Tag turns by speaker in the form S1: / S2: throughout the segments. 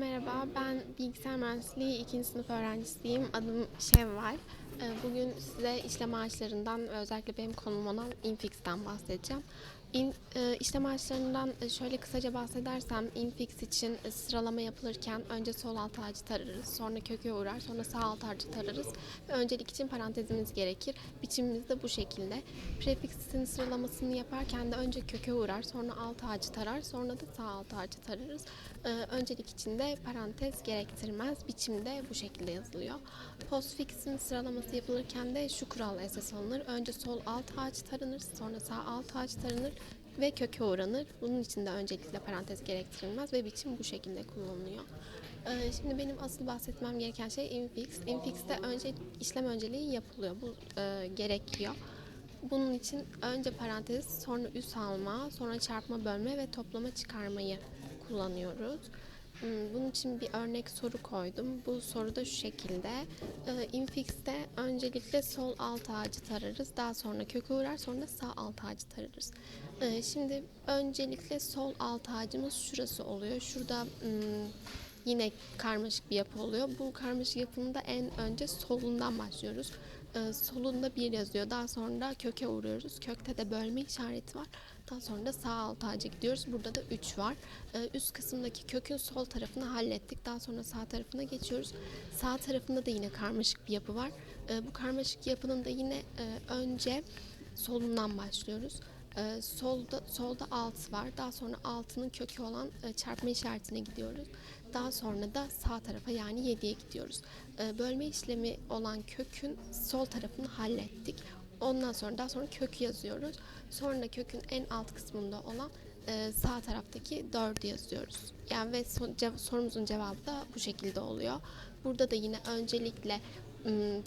S1: Merhaba, ben bilgisayar mühendisliği 2. sınıf öğrencisiyim. Adım Şevval. Ee, Bugün size işlem ağaçlarından özellikle benim konum olan Infix'ten bahsedeceğim. İn, e, işlem ağaçlarından e, şöyle kısaca bahsedersem Infix için e, sıralama yapılırken önce sol alt ağacı tararız, sonra köke uğrar, sonra sağ alt ağacı tararız ve öncelik için parantezimiz gerekir. Biçimimiz de bu şekilde. Prefix'in sıralamasını yaparken de önce köke uğrar, sonra alt ağacı tarar, sonra da sağ alt ağacı tararız. Ee, öncelik içinde parantez gerektirmez. Biçimde bu şekilde yazılıyor. Postfix'in sıralaması yapılırken de şu kural esas alınır. Önce sol alt ağaç taranır, sonra sağ alt ağaç taranır ve köke uğranır. Bunun için de öncelikle parantez gerektirilmez ve biçim bu şekilde kullanılıyor. Ee, şimdi benim asıl bahsetmem gereken şey infix. Infix'te önce işlem önceliği yapılıyor. Bu e, gerekiyor. Bunun için önce parantez, sonra üs alma, sonra çarpma, bölme ve toplama çıkarmayı kullanıyoruz. Hmm, Bunun için bir örnek soru koydum. Bu soru da şu şekilde. Ee, Infix'te öncelikle sol alt ağacı tararız. Daha sonra köke uğrar, sonra sağ alt ağacı tararız. Ee, Şimdi öncelikle sol alt ağacımız şurası oluyor. Şurada hmm, yine karmaşık bir yapı oluyor. Bu karmaşık yapının da en önce solundan başlıyoruz. Ee, solunda bir yazıyor. Daha sonra köke uğruyoruz. Kökte de bölme işareti var. Daha sonra da sağ alt ağaca gidiyoruz. Burada da 3 var. Ee, üst kısımdaki kökün sol tarafını hallettik. Daha sonra sağ tarafına geçiyoruz. Sağ tarafında da yine karmaşık bir yapı var. Ee, bu karmaşık yapının da yine e, önce solundan başlıyoruz. Ee, solda solda alt var. Daha sonra altının kökü olan e, çarpma işaretine gidiyoruz. Daha sonra da sağ tarafa yani 7'ye gidiyoruz. Ee, bölme işlemi olan kökün sol tarafını hallettik. Ondan sonra daha sonra kökü yazıyoruz. Sonra kökün en alt kısmında olan e, sağ taraftaki 4'ü yazıyoruz. Yani ve son- cev- sorumuzun cevabı da bu şekilde oluyor. Burada da yine öncelikle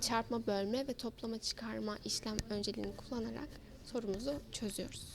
S1: çarpma, bölme ve toplama çıkarma işlem önceliğini kullanarak sorumuzu çözüyoruz.